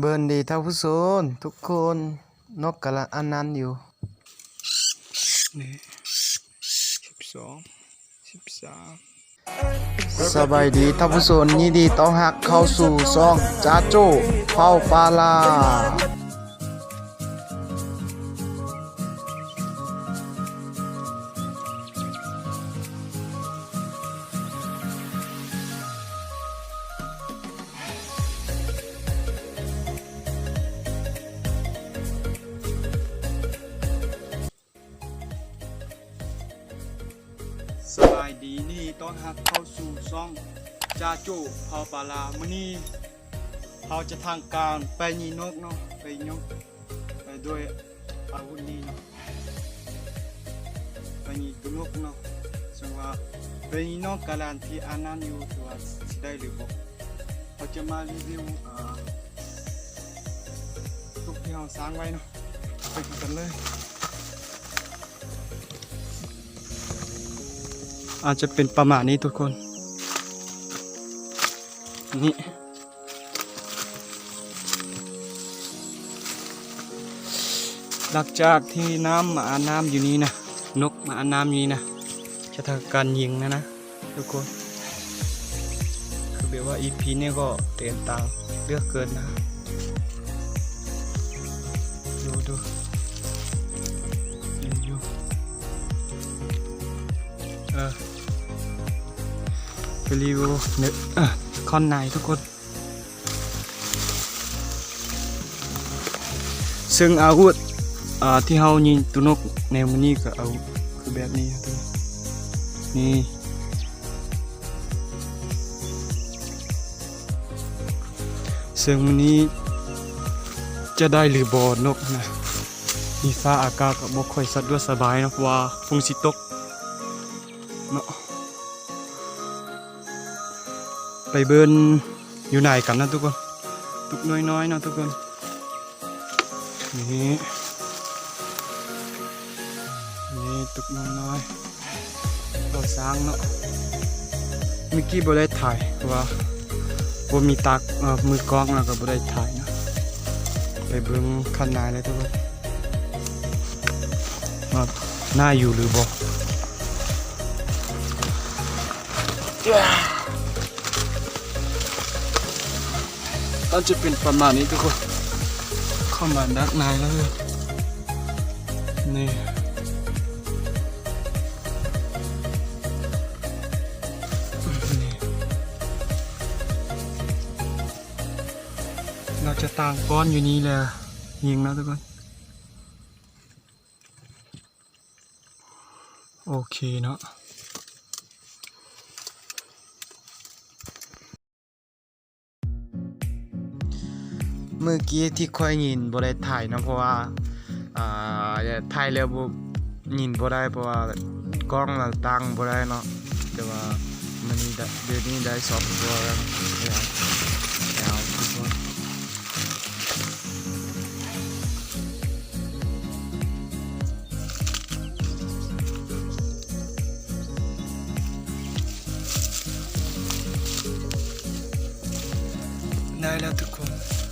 เบิร์นดีเท่าผู้ชนทุกคนนกกะละอันนั้นอยู่นี่สิบสองสิบสามสบายดีท่านผู้ชมยินดีต้อนรับเข้าสู่ซ่องจ้าโจ้เฝ้าปลาลา อนรับเข้าสู่ซ่องจาโจเผาปลาลามื้อนี้เราจะทางการไปยิงนกเนาะไปยกไปด้วยอาวุธนี้เนาะไปยิงตัวนกเนาะซึ่งว่าไปยิงนกกาลันที่อานันอยู่ตัวสิได้หรือบ่เราจะมารีวิวอ่าทุกที่เราสร้างไว้เนาะไปกันเลย อาจจะเป็นประมาณนี้ทุกคน นี่หลังจากที่น้ำมาอาน้ำอยู่นี้นะ นกมาอาน้ำอยู่นี้นะ จะทำการยิงนะนะ ทุกคน คือแบบว่า EP นี้ก็เต็มตังเลือกเกินนะ ดูดูอยู่เออ ไปรีวิวเนื้อคอนในทุกคน ซึ่งอาวุธที่เฮายิงตัวนกแนวมันนี่ก็เอาคือแบบนี้ครับทุกคนนี่ซึ่งมันนี้จะได้หรือบอนกนะมีฟ้าอากาศก็บ่ค่อยสะดวกสบายนะว่าฟุงสิตก ไปเบิร์นอยู่ไหนกันนะทุกคน ตุกน้อยๆนะทุกคน นี่ นี่ตุกน้อยๆเราสร้างเนาะมื่อกี้บ่ได้ถ่ายว่าบ่มีตักเอ่อมือกล้องแล้วก็บ่ได้ถ่ายเนาะไปเบิ่งคันนายเลยทุกคนว่าน่าอยู่หรือบ่ ก็จะเป็นประมาณนี้ทุกคน เข้ามาดักนายแล้วเนี่นี่เราจะต่างก้อนอยู่นี้แหละยิงนะทุกคน โอเคเนาะ เมื่อกี้ที่ค่อยยินบ่ได้ถ่ายนะเพราะว่าอ่าถ่ายแล้วบ่ยินบ่ได้เพราะว่ากล้องเราตั้งบ่ได้เนาะแต่ว่ามันนี้ได้เดี๋ยวนี้ได้สองตัวแล้วแล้วแล้วทุกคนได้แล้วทุกคน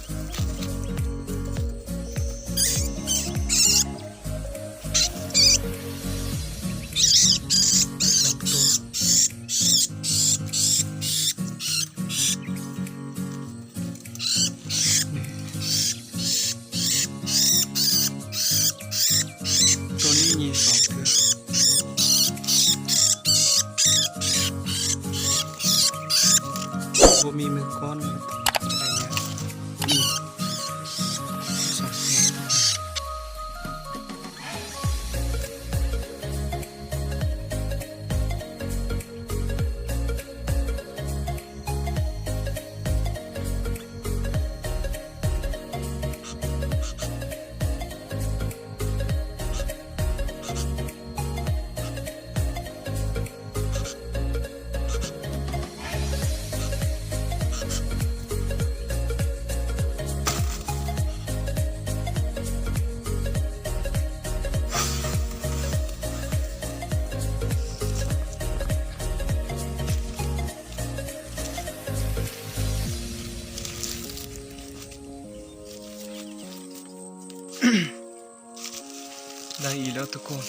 แล้วทุกคน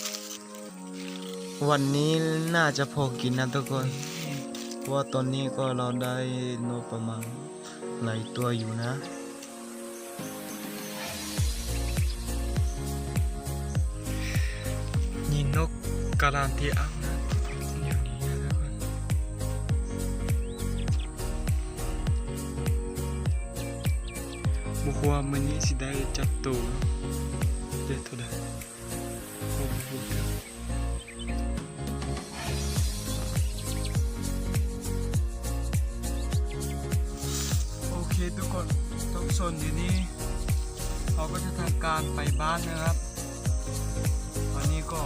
วันนี้น่าจะพอกินนะทุกคนเพราะว่าตอนนี้ก็เราได้นกประมาณหลายตัวอยู่นะนี่นกกาลันที่อ่างนะอยู่นี่นะทุกคนบุกว่ามันนี้สิได้จับตัวเด็ดเท่าไห ส่วนอยู่นี่เขาก็จะทำการไปบ้านนะครับ วันนี้ก็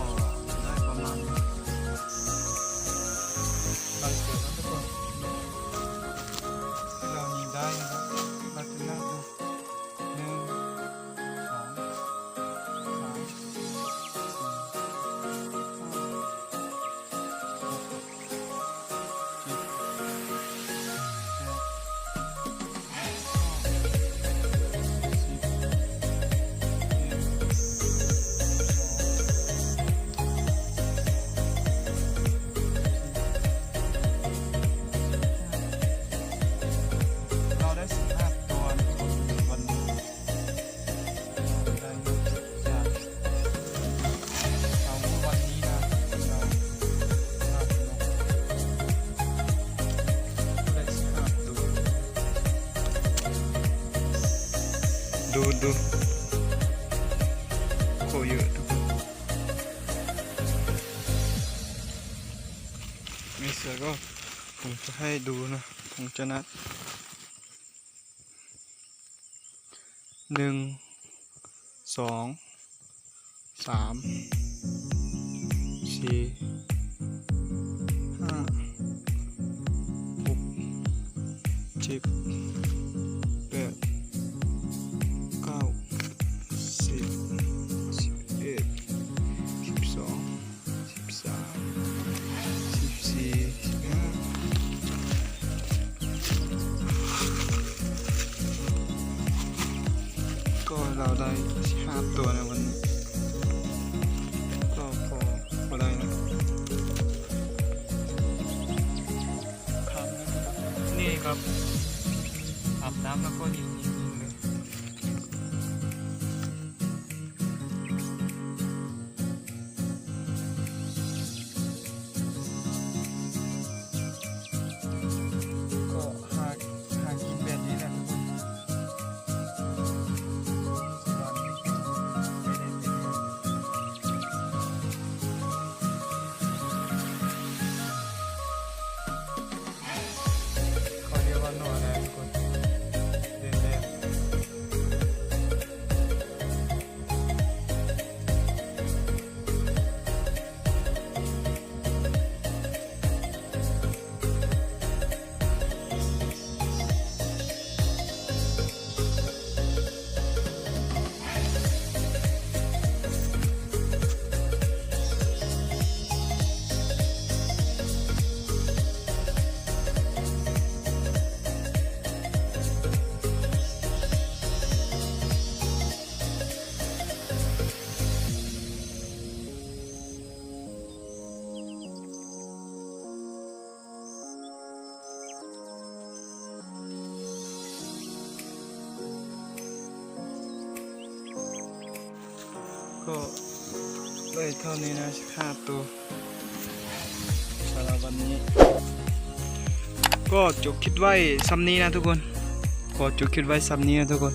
ดูโคเยอะทุกคนมีเสก็ผมจะให้ดูนะผมจะนัดหนึ่งสองสามสี่ห้าหกเจ็ด ห้าตัวในวันนี้ก็พอพอได้นะนี่ครับอาบน้ำแล้วก็ยิ ก็ได้เท่านี้นะห้าตัวสำหรับวันนี้ ก็จบคิดไว้ซ้ำนี้นะทุกคน ก็จบคิดไว้ซ้ำนี้นะทุกคน